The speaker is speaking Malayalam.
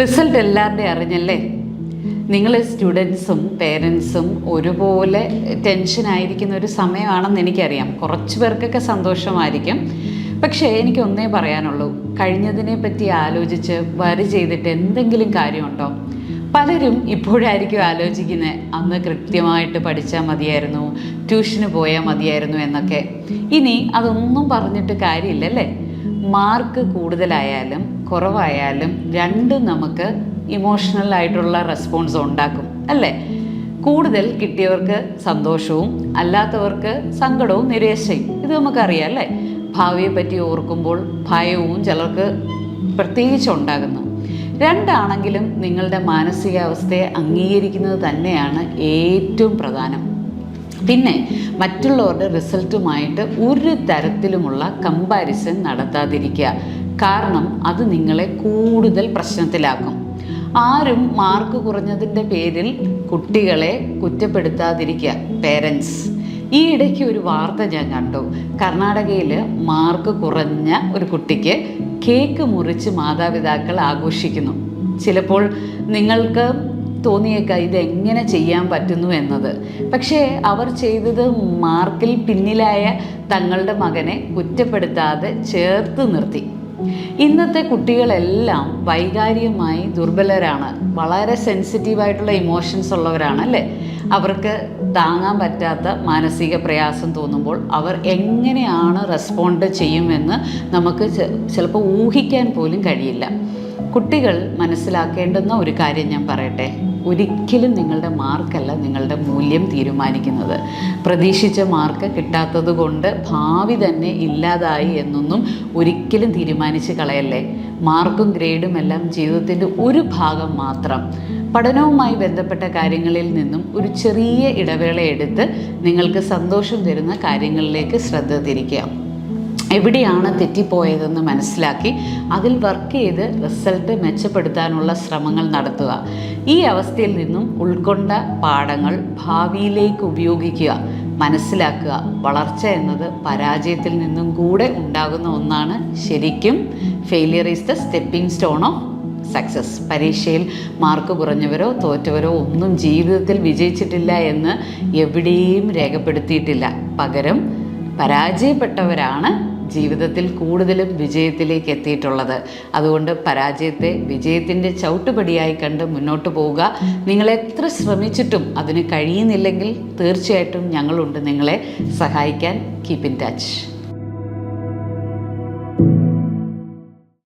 റിസൾട്ട് എല്ലാവരുടെയും അറിഞ്ഞല്ലേ? നിങ്ങൾ സ്റ്റുഡൻസും പേരൻസും ഒരുപോലെ ടെൻഷനായിരിക്കുന്ന ഒരു സമയമാണെന്ന് എനിക്കറിയാം. കുറച്ച് പേർക്കൊക്കെ സന്തോഷമായിരിക്കും. പക്ഷേ എനിക്ക് ഒന്നേ പറയാനുള്ളൂ. കഴിഞ്ഞതിനെ പറ്റി ആലോചിച്ച് വരി ചെയ്തിട്ട് എന്തെങ്കിലും കാര്യമുണ്ടോ? പലരും ഇപ്പോഴായിരിക്കും ആലോചിക്കുന്നത് അന്ന് കൃത്യമായിട്ട് പഠിച്ചാൽ മതിയായിരുന്നു. ട്യൂഷന് പോയാൽ മതിയായിരുന്നു എന്നൊക്കെ. ഇനി അതൊന്നും പറഞ്ഞിട്ട് കാര്യമില്ലല്ലേ? മാർക്ക് കൂടുതലായാലും കുറവായാലും രണ്ടും നമുക്ക് ഇമോഷണൽ ആയിട്ടുള്ള റെസ്പോൺസ് ഉണ്ടാക്കും അല്ലേ? കൂടുതൽ കിട്ടിയവർക്ക് സന്തോഷവും അല്ലാത്തവർക്ക് സങ്കടവും നിരാശയും ഇത് നമുക്കറിയാം അല്ലേ? ഭാവിയെ പറ്റി ഓർക്കുമ്പോൾ ഭയവും ചിലർക്ക് പ്രത്യേകിച്ച് ഉണ്ടാകുന്നു. രണ്ടാണെങ്കിലും നിങ്ങളുടെ മാനസികാവസ്ഥയെ അംഗീകരിക്കുന്നത് തന്നെയാണ് ഏറ്റവും പ്രധാനം. പിന്നെ മറ്റുള്ളവരുടെ റിസൾട്ടുമായിട്ട് ഒരു തരത്തിലുമുള്ള കമ്പാരിസൺ നടത്താതിരിക്കുക. കാരണം അത് നിങ്ങളെ കൂടുതൽ പ്രശ്നത്തിലാക്കും. ആരും മാർക്ക് കുറഞ്ഞതിന്റെ പേരിൽ കുട്ടികളെ കുറ്റപ്പെടുത്താതിരിക്കുക. പേരൻസ്. ഈ ഇടയ്ക്ക് ഒരു വാർത്ത ഞാൻ കണ്ടു. കർണാടകയിൽ മാർക്ക് കുറഞ്ഞ ഒരു കുട്ടിക്ക് കേക്ക് മുറിച്ച് മാതാപിതാക്കൾ ആഘോഷിക്കുന്നു. ചിലപ്പോൾ നിങ്ങൾക്ക് തോന്നിയേക്കാം ഇതെങ്ങനെ ചെയ്യാൻ പറ്റുന്നു എന്നത്. പക്ഷേ അവർ ചെയ്തത് മാർക്കിൽ പിന്നിലായ തങ്ങളുടെ മകനെ കുറ്റപ്പെടുത്താതെ ചേർത്ത് നിർത്തി. ഇന്നത്തെ കുട്ടികളെല്ലാം വൈകാരികമായി ദുർബലരാണ്. വളരെ സെൻസിറ്റീവായിട്ടുള്ള ഇമോഷൻസ് ഉള്ളവരാണ് അല്ലേ? അവർക്ക് താങ്ങാൻ പറ്റാത്ത മാനസിക പ്രയാസം തോന്നുമ്പോൾ അവർ എങ്ങനെയാണ് റെസ്പോണ്ട് ചെയ്യുമെന്ന് നമുക്ക് ചിലപ്പോൾ ഊഹിക്കാൻ പോലും കഴിയില്ല. കുട്ടികൾ മനസ്സിലാക്കേണ്ടുന്ന ഒരു കാര്യം ഞാൻ പറയട്ടെ. ഒരിക്കലും നിങ്ങളുടെ മാർക്കല്ല നിങ്ങളുടെ മൂല്യം തീരുമാനിക്കുന്നത്. പ്രതീക്ഷിച്ച മാർക്ക് കിട്ടാത്തത് കൊണ്ട് ഭാവി തന്നെ ഇല്ലാതായി എന്നൊന്നും ഒരിക്കലും തീരുമാനിച്ച് കളയല്ലേ. മാർക്കും ഗ്രേഡും എല്ലാം ജീവിതത്തിന്റെ ഒരു ഭാഗം മാത്രം. പഠനവുമായി ബന്ധപ്പെട്ട കാര്യങ്ങളിൽ നിന്നും ഒരു ചെറിയ ഇടവേള എടുത്ത് നിങ്ങൾക്ക് സന്തോഷം തരുന്ന കാര്യങ്ങളിലേക്ക് ശ്രദ്ധ തിരിക്കുക എവിടെയാണ് തെറ്റിപ്പോയതെന്ന് മനസ്സിലാക്കി അതിൽ വർക്ക് ചെയ്ത് റിസൾട്ട് മെച്ചപ്പെടുത്താനുള്ള ശ്രമങ്ങൾ നടത്തുക. ഈ അവസ്ഥയിൽ നിന്നും ഉൾക്കൊണ്ട പാഠങ്ങൾ ഭാവിയിലേക്ക് ഉപയോഗിക്കുക മനസ്സിലാക്കുക. വളർച്ച എന്നത് പരാജയത്തിൽ നിന്നും കൂടെ ഉണ്ടാകുന്ന ഒന്നാണ്. ശരിക്കും failure is the stepping stone of success പരീക്ഷയിൽ മാർക്ക് കുറഞ്ഞവരോ തോറ്റവരോ ഒന്നും ജീവിതത്തിൽ വിജയിച്ചിട്ടില്ല എന്ന് എവിടെയും രേഖപ്പെടുത്തിയിട്ടില്ല. പകരം പരാജയപ്പെട്ടവരാണ് ജീവിതത്തിൽ കൂടുതലും വിജയത്തിലേക്ക് എത്തിയിട്ടുള്ളത്. അതുകൊണ്ട് പരാജയത്തെ വിജയത്തിന്റെ ചവിട്ടുപടിയായി കണ്ട് മുന്നോട്ട് പോവുക. നിങ്ങൾ എത്ര ശ്രമിച്ചിട്ടും അതിന് കഴിയുന്നില്ലെങ്കിൽ തീർച്ചയായിട്ടും ഞങ്ങളുണ്ട് നിങ്ങളെ സഹായിക്കാൻ. Keep in touch